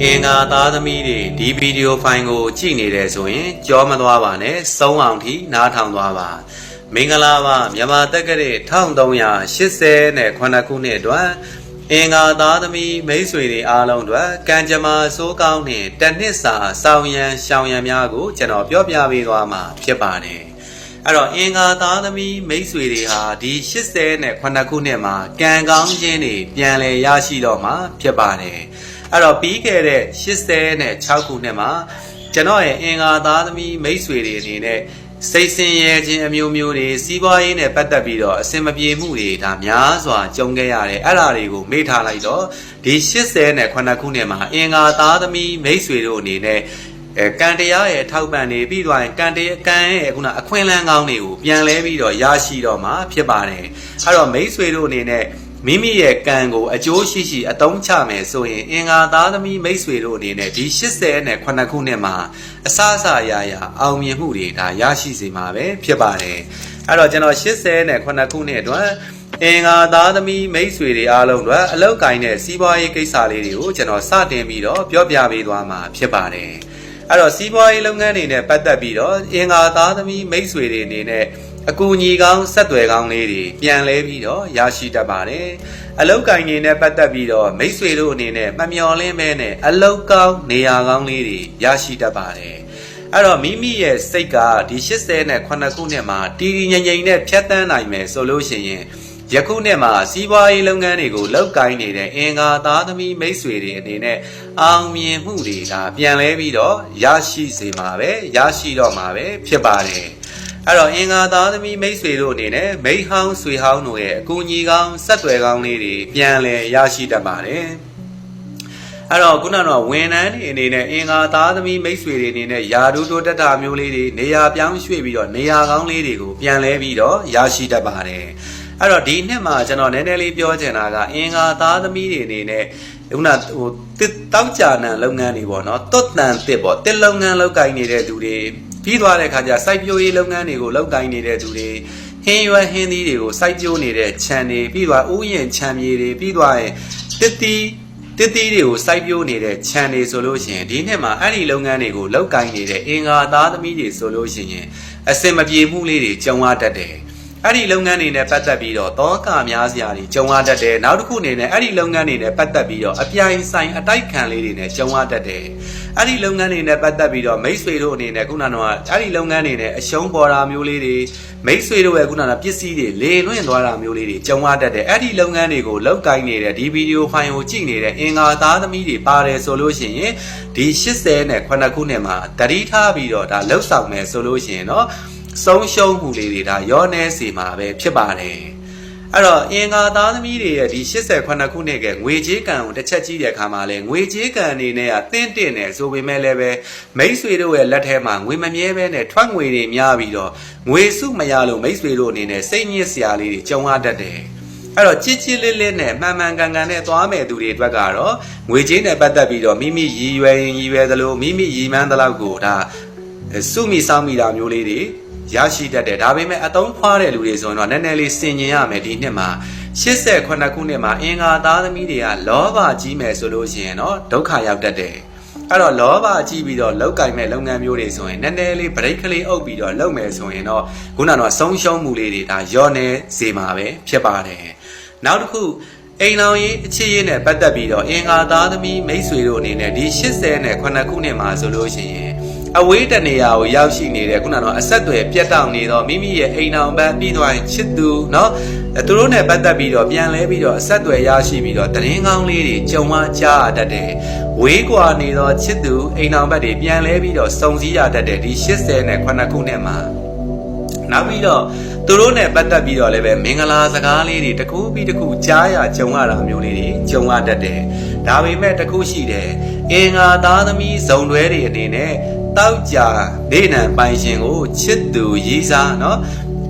အင်္ဂါသားသမီးတွေဒီဗီဒီယိုဖိုင်ကို ကြည့်နေတယ်ဆိုရင် ကြောမသွားပါနဲ့စုံအောင်ထိနားထောင်သွားပါမင်္ဂလာပါမြန်မာတက္ကရာ1380နဲ့ခုနှစ်အတွက်အင်္ဂါသားသမီးမိတ်ဆွေတွေအားလုံးအတွက်ကံကြမ္မာစိုးကောင်းတဲ့တစ်နှစ်စာဆောင်ရန်ရှောင်ရန်များကိုကျွန်တော်ပြောပြပေးသွားမှာဖြစ်ပါတယ်အဲ့တော့အင်္ဂါသားသမီးမိတ်ဆွေတွေဟာဒီ80နဲ့9ခုနှစ်မှာကံကောင်းခြင်းတွေပြန်လည်ရရှိတော့မှာဖြစ်ပါတယ် အဲ့တော့ပြီးခဲ့တဲ့80နဲ့6ခုနှစ်မှာကျွန်တော်ရဲ့အင်္ဂါသားသမီးမိတ်ဆွေတွေအနေနဲ့စိတ်ဆင်းရဲခြင်းအမျိုးမျိုးတွေစီးပွားရေးနဲ့ပတ်သက်ပြီးတော့အစင်မပြေမှုတွေဒါများစွာကြုံခဲ့ရတယ်အဲ့ဒါတွေကိုမေ့ထားလိုက်တော့ဒီ80နဲ့9ခုနှစ်မှာအင်္ဂါသားသမီးမိတ်ဆွေတို့အနေနဲ့အဲကံတရားရဲ့ထောက်ပံ့နေပြီးသွားရင်ကံတရားကံရဲ့ခုနအခွင့်အလမ်းကောင်းတွေကိုပြန်လဲပြီးတော့ရရှိတော့မှာဖြစ်ပါတယ်အဲ့တော့မိတ်ဆွေတို့အနေနဲ့ မိမိရဲ့ကံကိုအကျိုးရှိရှိအသုံးချမယ်ဆိုရင်အင်္ဂါသားသမီးမိတ်ဆွေတို့အနေနဲ့ဒီ80နဲ့9ခုနှစ်မှာအစအစအရာရာအောင်မြင်မှုတွေဒါရရှိစေမှာပဲဖြစ်ပါတယ်အဲ့တော့ကျွန်တော်80နဲ့9ခုနှစ်အတွက်အင်္ဂါသားသမီးမိတ်ဆွေတွေအားလုံးအတွက်အလောက်ကိုင်းတဲ့စီးပွားရေးကိစ္စလေးတွေကိုကျွန်တော်စတင်ပြီးတော့ပြောပြပေးသွားမှာဖြစ်ပါတယ် အဲ့တော့စီးပွားရေးလုပ်ငန်းတွေနဲ့ပတ်သက်ပြီးတော့အင်္ဂါသားသမီးမိတ်ဆွေတွေအနေနဲ့အကူအညီကောင်းဆက်သွယ်ကောင်းလေးတွေပြန်လဲပြီးတော့ရရှိတတ်ပါတယ်အလောက်ကင်နေနဲ့ပတ်သက်ပြီးတော့မိတ်ဆွေတို့အနေနဲ့မမျော်လင့်မဲနဲ့အလောက်ကောင်းနေရာကောင်းလေးတွေရရှိတတ်ပါတယ်အဲ့တော့မိမိရဲ့စိတ်ကဒီ80နဲ့9ခုနှစ်မှာတည်တည်ငြိမ်ငြိမ်နဲ့ဖြတ်တန်းနိုင်မယ်ဆိုလို့ရှိရင် ယခုနှစ်မှာစီးပွားရေးလုပ်ငန်းတွေကိုလောက်ကိုင်းနေတဲ့အင်္ဂါသားသမီးမိတ်ဆွေတွေအနေနဲ့အောင်မြင်မှုတွေကပြန်လဲပြီးတော့ရရှိစေမှာပဲရရှိတော့မှာပဲဖြစ်ပါတယ်အဲ့တော့အင်္ဂါသားသမီးမိတ်ဆွေတို့အနေနဲ့မိဟောင်းဆွေဟောင်းတို့ရဲ့အကူအညီကောင်းဆက်သွယ်ကောင်းလေးတွေပြန်လည်ရရှိတတ်ပါတယ်အဲ့တော့ခုနကတော့ဝန်ထမ်းတွေအနေနဲ့အင်္ဂါသားသမီးမိတ်ဆွေတွေအနေနဲ့ယာဒူတိုးတက်တာမျိုးလေးတွေနေရာပြောင်းရွှေ့ပြီးတော့နေရာကောင်းလေးတွေကိုပြန်လဲပြီးတော့ရရှိတတ်ပါတယ် အဲ့တော့ဒီနှစ်မှာကျွန်တော်နည်းနည်းလေးပြောချင်တာကအင်္ဂါသားသမီးတွေအနေနဲ့ခုနဟိုတစ်တောက်ကြနံလုပ်ငန်းတွေပေါ့နော်တွတ်တန်တစ်ပေါ့တစ်လုပ်ငန်းလုပ်ကိုင်နေတဲ့သူတွေပြီးသွားတဲ့ခါကျစိုက်ပျိုးရေးလုပ်ငန်းတွေကိုလုပ်ကိုင်နေတဲ့သူတွေဟင်းရွက်ဟင်းသီးတွေကိုစိုက်ပျိုးနေတဲ့ခြံတွေပြီးသွားဥယျာဉ်ခြံမြေတွေပြီးသွားရင်တစ်တီးတစ်တီးတွေကိုစိုက်ပျိုးနေတဲ့ခြံတွေဆိုလို့ရှိရင်ဒီနှစ်မှာအဲ့ဒီလုပ်ငန်းတွေကိုလုပ်ကိုင်နေတဲ့အင်္ဂါသားသမီးတွေဆိုလို့ရှိရင်အစင်မပြေမှုလေးတွေကြုံရတတ်တယ် အဲ့ဒီလုပ်ငန်းတွေနဲ့ပတ်သက်ပြီးတော့တောကများစရာတွေကြုံရတတ်တယ်နောက်တစ်ခုအနေနဲ့အဲ့ဒီလုပ်ငန်းတွေနဲ့ပတ်သက်ပြီးတော့အပြိုင်ဆိုင်အတိုက်ခံလေးတွေနဲ့ကြုံရတတ်တယ်အဲ့ဒီလုပ်ငန်းတွေနဲ့ပတ်သက်ပြီးတော့မိတ်ဆွေတို့အနေနဲ့ခုနကတော့အဲ့ဒီလုပ်ငန်းတွေနဲ့အရှုံးပေါ်တာမျိုးလေးတွေမိတ်ဆွေတို့ရဲ့ခုနကပစ္စည်းတွေလေလွင့်သွားတာမျိုးလေးတွေကြုံရတတ်တယ်အဲ့ဒီလုပ်ငန်းတွေကိုလောက်ကိုင်းနေတဲ့ဒီဗီဒီယိုဖိုင်ကိုကြည့်နေတဲ့အင်္ဂါသားသမီးတွေပါတယ်ဆိုလို့ရှိရင်ဒီ80နဲ့9ခုနှစ်မှာတတိထားပြီးတော့ဒါလှုပ်ဆောင်မယ်ဆိုလို့ရှိရင်တော့ ဆုံးရှုံးမှုလေးတွေဒါရောနေစီမှာပဲဖြစ်ပါတယ်အဲ့တော့အင်္ဂါသားသမီးတွေရဲ့ဒီ89ခုနှစ်ကငွေကြေးကံကိုတစ်ချက်ကြည့်တဲ့အခါမှာလဲငွေကြေးကံအနေနဲ့ကတင်းတင်းနေဆိုပေမဲ့လည်းပဲမိတ်ဆွေတို့ရဲ့လက်ထဲမှာငွေမမြဲဘဲနဲ့ထွက်ငွေတွေများပြီးတော့ငွေစုမရလို့မိတ်ဆွေတို့အနေနဲ့စိတ်ညစ်စရာလေးတွေကြုံရတတ်တယ်အဲ့တော့ချစ်ချစ်လေးလေးနဲ့မှန်မှန်ကန်ကန်နဲ့သွားမယ်သူတွေအတွက်ကတော့ငွေကြေးနဲ့ပတ်သက်ပြီးတော့မိမိရည်ရွယ်ရင်ရည်ရွယ်သလိုမိမိရည်မှန်းသလောက်ကိုဒါစုမိစောင်းမိတာမျိုးလေးတွေ ရရှိတတ်တယ်ဒါပေမဲ့အတုံးဖွားတဲ့လူတွေဆိုရင်တော့နည်းနည်းလေးစင်ကျင်ရမယ်ဒီနှစ်မှာ89ခုနှစ်မှာအင်္ဂါသားသမီးတွေကလောဘကြီးမယ်ဆိုလို့ရှိရင်တော့ဒုက္ခရောက်တတ်တယ်အဲ့တော့လောဘကြီးပြီးတော့လောက်ကင်မဲ့လုပ်ငန်းမျိုးတွေဆိုရင်နည်းနည်းလေး break ကလေးအုပ်ပြီးတော့လုပ်မယ်ဆိုရင်တော့ခုနကတော့ဆုံးရှုံးမှုလေးတွေဒါရော့နေစေမှာပဲဖြစ်ပါတယ်နောက်တစ်ခုအိမ်လောင်ရေးအခြေရေးနဲ့ပတ်သက်ပြီးတော့အင်္ဂါသားသမီးမိတ်ဆွေတို့အနေနဲ့ဒီ80နဲ့9ခုနှစ်မှာဆိုလို့ရှိရင် အဝေးတနေရာကိုရောက်ရှိနေတဲ့ခုနကတော့အဆက်အသွယ်ပြတ်တောက်နေတော့မိမိရဲ့အိမ်အောင်ပန်းပြီးသွားရင်ချစ်သူเนาะသူတို့နဲ့ပတ်သက်ပြီးတော့ပြန်လဲပြီးတော့အဆက်အသွယ်ရရှိပြီးတော့တရင်ကောင်းလေးတွေကြုံမှကြားရတတ်တယ်ဝေးကွာနေတော့ချစ်သူအိမ်အောင်ဘက်တွေပြန်လဲပြီးတော့စုံစည်းရတတ်တယ်ဒီ80နဲ့9ခုနှစ်မှာနောက်ပြီးတော့သူတို့နဲ့ပတ်သက်ပြီးတော့လည်းပဲမင်္ဂလာစကားလေးတွေတစ်ခုပြီးတစ်ခုကြားရကြုံရတာမျိုးလေးတွေကြုံရတတ်တယ်ဒါပေမဲ့တစ်ခုရှိတယ်အင်္ဂါသားသမီးဇုံတွဲတွေအနေနဲ့ တောက်ကြဒေနံပိုင်ရှင်ကိုချစ်သူရေးစားနော်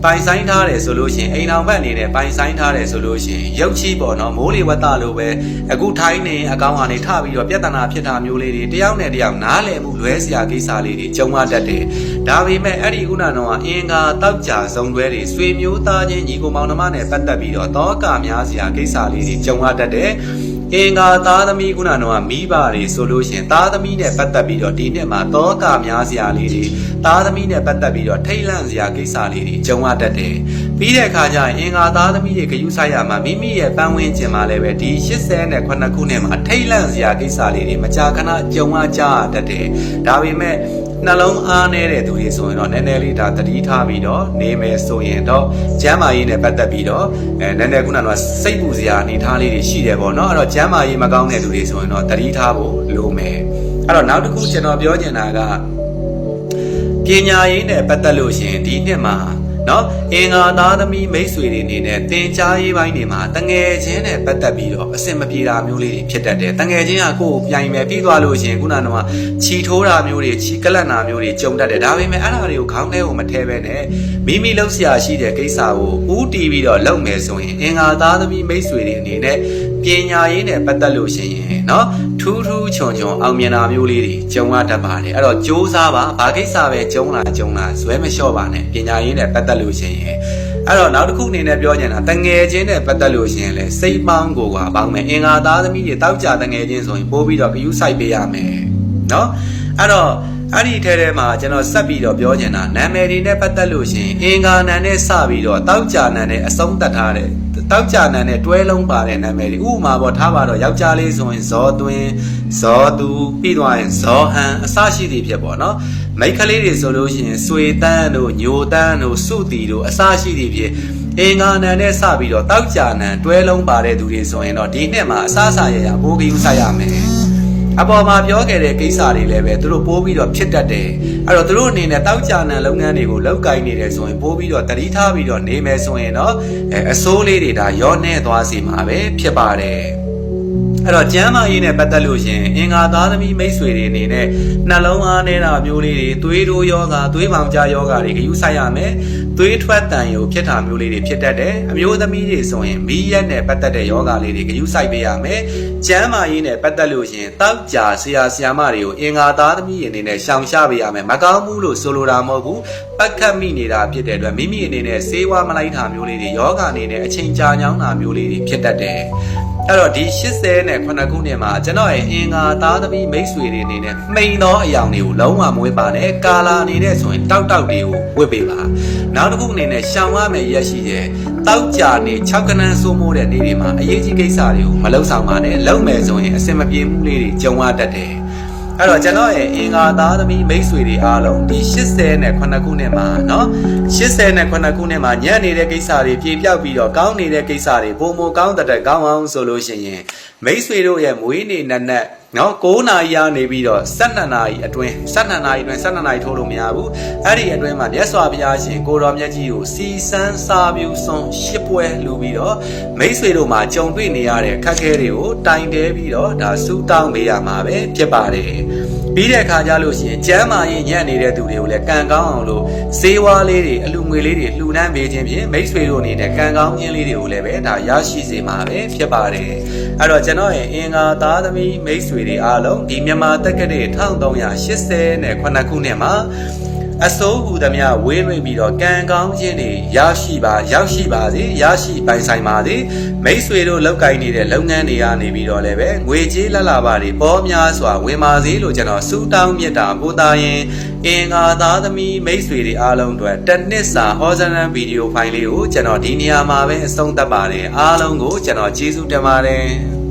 ပိုင်ဆိုင်ထားတယ်ဆိုလို့ရှင်အိမ်အောင်ဘက်အနေနဲ့ပိုင်ဆိုင်ထားတယ်ဆိုလို့ရှင်ရုပ်ချီးပေါ့နော်မိုးလေဝသလိုပဲအခုထိုင်းနေအကောင်ဟာနေထပြီးတော့ပြဿနာဖြစ်တာမျိုးလေးတွေတယောက်နဲ့တယောက်နားလည်မှုလွဲစရာကိစ္စလေးတွေကြုံရတတ်တယ်ဒါပေမဲ့အဲ့ဒီခုနကတော့အင်္ဂါတောက်ကြဆုံတွဲတွေဆွေမျိုးသားချင်းညီကိုမောင်နှမနဲ့ပတ်သက်ပြီးတော့တောကများစရာကိစ္စလေးတွေကြုံရတတ်တယ် အင်္ဂါသားသမီးခုနကတော့မိဘတွေဆိုလို့ရှိရင်သားသမီးနဲ့ပတ်သက်ပြီးတော့ဒီနှစ်မှာတောကများစရာလေးတွေသားသမီးနဲ့ပတ်သက်ပြီးတော့ထိတ်လန့်စရာကိစ္စလေးတွေကြုံရတတ်တယ်ပြီးတဲ့အခါကျရင်အင်္ဂါသားသမီးတွေဂရုစိုက်ရမှာမိမိရဲ့ပန်းဝင်းကျင်မှာလည်းပဲဒီ80နဲ့9ခုနှစ်မှာထိတ်လန့်စရာကိစ္စလေးတွေမကြာခဏကြုံရကြတတ်တယ်ဒါပေမဲ့ နှလုံးအားနေတဲ့သူတွေဆိုရင်တော့နည်းနည်းလေးဒါသတိထားပြီးတော့နေမယ်ဆိုရင်တော့ကျမ်းမာရေးနဲ့ပတ်သက်ပြီးတော့အဲနည်းနည်းခုနကစိတ်ပူစရာအနေထားလေးတွေရှိတယ်ပေါ့နော်အဲ့တော့ကျမ်းမာရေးမကောင်းတဲ့သူတွေဆိုရင်တော့သတိထားဖို့လိုမယ်အဲ့တော့နောက်တစ်ခုကျွန်တော်ပြောချင်တာကပညာရေးနဲ့ပတ်သက်လို့ရှရင်ဒီနှစ်မှာ နော်အင်္ဂါသားသမီးမိတ်ဆွေတွေအနေနဲ့သင်ကြားရေးပိုင်းတွေမှာတငယ်ချင်းနဲ့ပတ်သက်ပြီးတော့အဆင်မပြေတာမျိုးလေးတွေဖြစ်တတ်တယ်တငယ်ချင်းကကိုယ်ကိုပြိုင်မယ်ပြီးသွားလို့ရှရင်ခုနကတော့ခြီထိုးတာမျိုးတွေခြီကလတ်နာမျိုးတွေကြုံတတ်တယ်ဒါပေမဲ့အဲ့ဒါတွေကိုခေါင်းထဲကိုမထည့်ပဲနဲ့မိမိလှုပ်ရှားရှိတဲ့ကိစ္စကိုဦးတည်ပြီးတော့လုပ်မယ်ဆိုရင်အင်္ဂါသားသမီးမိတ်ဆွေတွေအနေနဲ့ ပညာရေးနဲ့ပတ်သက်လို့ရှရင်နော်ထူးထူးချွန်ချွန်အောင်မြင်တာမျိုးလေးတွေကြုံရတတ်ပါတယ်အဲ့တော့စ조사ပါဘာကိစ္စပဲကြုံလာကြုံလာဇွဲမလျှော့ပါနဲ့ပညာရေးနဲ့ပတ်သက်လို့ရှရင်အဲ့တော့နောက်တစ်ခုအနေနဲ့ပြောချင်တာတငယ်ချင်းနဲ့ပတ်သက်လို့ရှရင်လေစိတ်ပေါင်းကိုကပေါင်းမယ်အင်္ဂါသားသမီးတွေတောက်ကြတငယ်ချင်းဆိုရင်ပို့ပြီးတော့ဂယုစိုက်ပေးရမယ်နော်အဲ့တော့အဲ့ဒီထဲထဲမှာကျွန်တော်ဆက်ပြီးတော့ပြောချင်တာနာမည်တွေနဲ့ပတ်သက်လို့ရှရင်အင်္ဂါနံနဲ့စပြီးတော့တောက်ကြနံနဲ့အဆုံးသတ်ထားတဲ့ တောက်ကြနံနဲ့တွဲလုံးပါတဲ့နာမည်တွေဥပမာပေါ့ထားပါတော့ယောက်ျားလေးဆိုရင်ဇောသွင်းဇောသူပြီးသွားရင်ဇောဟန်အစရှိသည်ဖြစ်ပေါ့နော်မိတ်ကလေးတွေဆိုလို့ရှိရင်ဆွေတန်းတို့ညိုတန်းတို့စုတီတို့အစရှိသည်ဖြစ်အင်္ဂါနံနဲ့စပြီးတော့တောက်ကြနံတွဲလုံးပါတဲ့သူတွေဆိုရင်တော့ဒီနှစ်မှာအစအစရရဘိုးကယူဆိုင်ရမယ် အပေါ်မှာပြောခဲ့တဲ့ကိစ္စတွေလည်းပဲသူတို့ပိုးပြီးတော့ဖြစ်တတ်တယ်အဲ့တော့သူတို့အနေနဲ့တောက်ကြနံလုပ်ငန်းတွေကိုလောက်ကိုင်းနေတယ်ဆိုရင်ပိုးပြီးတော့တတိထားပြီးတော့နေမယ်ဆိုရင်တော့အဲအစိုးလေးတွေဒါရောနှဲသွားစီမှာပဲဖြစ်ပါတယ် အဲ့တော့ကျမ်းမာရေးနဲ့ပတ်သက်လို့ရှင်အင်္ဂါသားသမီးမိတ်ဆွေတွေအနေနဲ့နှလုံးအားနေတာမျိုးလေးတွေသွေးတိုးယောဂသွေးပေါင်ကြားယောဂတွေဂရုစိုက်ရမယ်သွေးထွက်တန်ရုံဖြစ်တာမျိုးလေးတွေဖြစ်တတ်တယ်အမျိုးသမီးတွေဆိုရင်မီးရက်နဲ့ပတ်သက်တဲ့ယောဂလေးတွေဂရုစိုက်ပေးရမယ်ကျမ်းမာရေးနဲ့ပတ်သက်လို့ရှင်တောက်ကြဆရာဆရာမတွေကိုအင်္ဂါသားသမီးအနေနဲ့ရှောင်ရှားပေးရမယ်မကောင်းဘူးလို့ဆိုလိုတာမဟုတ်ဘူးပတ်ခတ်မိနေတာဖြစ်တဲ့အတွက်မိမိအနေနဲ့ဆေးဝါးမလိုက်တာမျိုးလေးတွေယောဂအနေနဲ့အချိန်ကြာညောင်းတာမျိုးလေးတွေဖြစ်တတ်တယ် အဲ့တော့ဒီ80နဲ့9ခုနှစ်မှာကျွန်တော်ရဲ့အင်္ဂါသားသမီးမိတ်ဆွေတွေအနေနဲ့မှိန်သောအယောင်တွေကိုလုံးဝမဝေးပါနဲ့ကာလာအနေနဲ့ဆိုရင်တောက်တောက်တွေကိုဝတ်ပေးပါနောက်တစ်ခုအနေနဲ့ရှောင်ရမယ်ရက်ရှိတဲ့တောက်ကြနေ6ကနန်းစိုးမိုးတဲ့နေ့တွေမှာအရေးကြီးကိစ္စတွေကိုမလုပ်ဆောင်ပါနဲ့လုပ်မယ်ဆိုရင်အဆင်မပြေမှုလေးတွေကြုံရတတ်တယ် အဲ့တော့ကျွန်တော်ရဲ့အင်္ဂါသားသမီးမိတ်ဆွေတွေအားလုံးဒီ80နဲ့9ခုနှစ်မှာเนาะ80နဲ့9ခုနှစ်မှာညံ့နေတဲ့ကိစ္စတွေပြေပြောက်ပြီးတော့ကောင်းနေတဲ့ကိစ္စတွေပုံမကောင်းတဲ့ကောင်းအောင်ဆိုလို့ရှိရင်မိတ်ဆွေတို့ရဲ့မွေးနေ့နက်နက် နော်9နာရီကနေပြီးတော့12နာရီအတွင်း12နာရီအတွင်း12နာရီထိုးလို့မရဘူးအဲ့ဒီအတွင်းမှာမြတ်စွာဘုရားရှင်ကိုတော်မြတ်ကြီးကိုစီစန်းစာပြူစွန်ရှစ်ပွဲလူပြီးတော့မိတ်ဆွေတို့မှာကြုံတွေ့နေရတဲ့ခက်ခဲတွေကိုတိုင်တဲပြီးတော့ဒါစူးတောင်းပေးရမှာပဲဖြစ်ပါတယ်ပြီးတဲ့အခါကျလို့ရှိရင်ကျမ်းမာရေးညံ့နေတဲ့သူတွေကိုလည်းကံကောင်းအောင်လို့ဈေးဝါးလေးတွေအလူငွေလေးတွေလှူဒန်းပေးခြင်းဖြင့်မိတ်ဆွေတို့အနေနဲ့ကံကောင်းခြင်းလေးတွေကိုလည်းပဲဒါရရှိစေမှာပဲဖြစ်ပါတယ်အဲ့တော့ကျွန်တော်ရဲ့အင်္ဂါသားသမီးမိတ်ဆွေတွေအားလုံးဒီမြန်မာတက္ကသိုလ်1380နဲ့9ခုနှစ်မှာအစိုးဟူသမျှဝေးလွင်ပြီးတော့ကံကောင်းခြင်းတွေရရှိပါရောက်ရှိပါစေရရှိပိုင်ဆိုင်ပါစေမိတ်ဆွေတို့လောက်ကင်နေတဲ့လုပ်ငန်းတွေကနေပြီးတော့လည်းပဲငွေကြေးလက်လာပါတွေပေါ်များစွာဝင်ပါစေလို့ကျွန်တော်ဆုတောင်းမြတ်တာပို့သားရင်အင်္ဂါသားသမီးမိတ်ဆွေတွေအားလုံးအတွက်တစ်နှစ်စာဟောဇနန်ဗီဒီယိုဖိုင်လေးကိုကျွန်တော်ဒီနေရာမှာပဲအဆုံးသတ်ပါတယ်အားလုံးကိုကျွန်တော်ကျေးဇူးတင်ပါတယ်